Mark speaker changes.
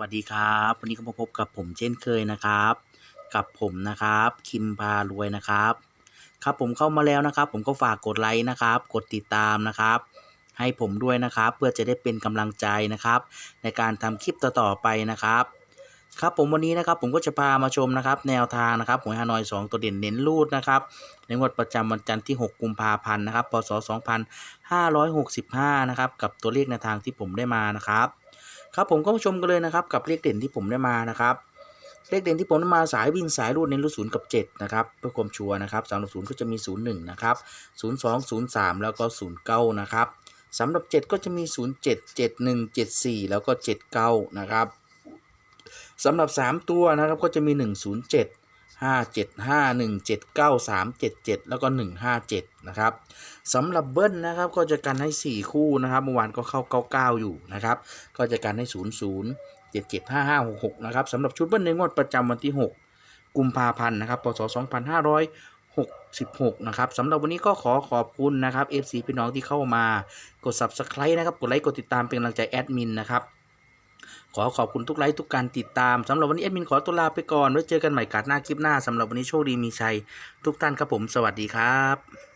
Speaker 1: วัสดีครับ วันนี้ก็มาพบกับผมเช่นเคยนะครับ กับผมนะครับ คิมพารวยนะครับ ครับผมเข้ามาแล้วนะครับ ผมก็ฝากกดไลค์นะครับ กดติดตามนะครับ ให้ผมด้วยนะครับ เพื่อจะได้เป็นกำลังใจนะครับ ในการทำคลิปต่อๆไปนะครับ ครับผมวันนี้นะครับ ผมก็จะพามาชมนะครับ แนวทางนะครับหวยฮานอย 2 ตัวเด่นเน้นรูดนะครับในงวดประจำวันจันทร์ที่ 6 กุมภาพันธ์นะครับพศ2565 นะครับกับตัวเลขในทางที่ผมได้มานะครับ ครับผมก็ชมกันเลยนะครับกับเลขเด่นที่ผมได้มานะครับเลขเด่นที่ผมมาสายวิ่งสายรูดเน้นรูดศูนย์กับ7นะครับเพื่อความชัวร์นะครับสำหรับศูนย์ก็จะมี 01นะครับ02 03 แล้วก็ 09 นะครับสำหรับ 7 ก็จะมี 07 71 74 แล้วก็ 79 นะครับสำหรับ 3 ตัวนะครับก็จะมี 107 575 179 377แล้วก็157นะครับสำหรับเบิ้ลนะครับก็จะกันให้4คู่นะครับเมื่อวานก็เข้า99อยู่นะครับก็จะกันให้0 0 7 7 5 5 6 6นะครับสำหรับชุดเบิ้ลในงวดประจำวันที่6กุมภาพันธ์นะครับพศ2566 นะครับสำหรับวันนี้ก็ขอขอบคุณนะครับ FC พี่น้องที่เข้ามากด Subscribe นะครับ กดไลค์ กดติดตามเป็นกำลังใจแอดมินนะครับ ขอขอบคุณทุกไลค์ทุกการติดตามสำหรับวันนี้แอดมินขอตัวลาไปก่อนไว้เจอกันใหม่การหน้าคลิปหน้าสำหรับวันนี้โชคดีมีชัย ทุกท่านครับผม สวัสดีครับ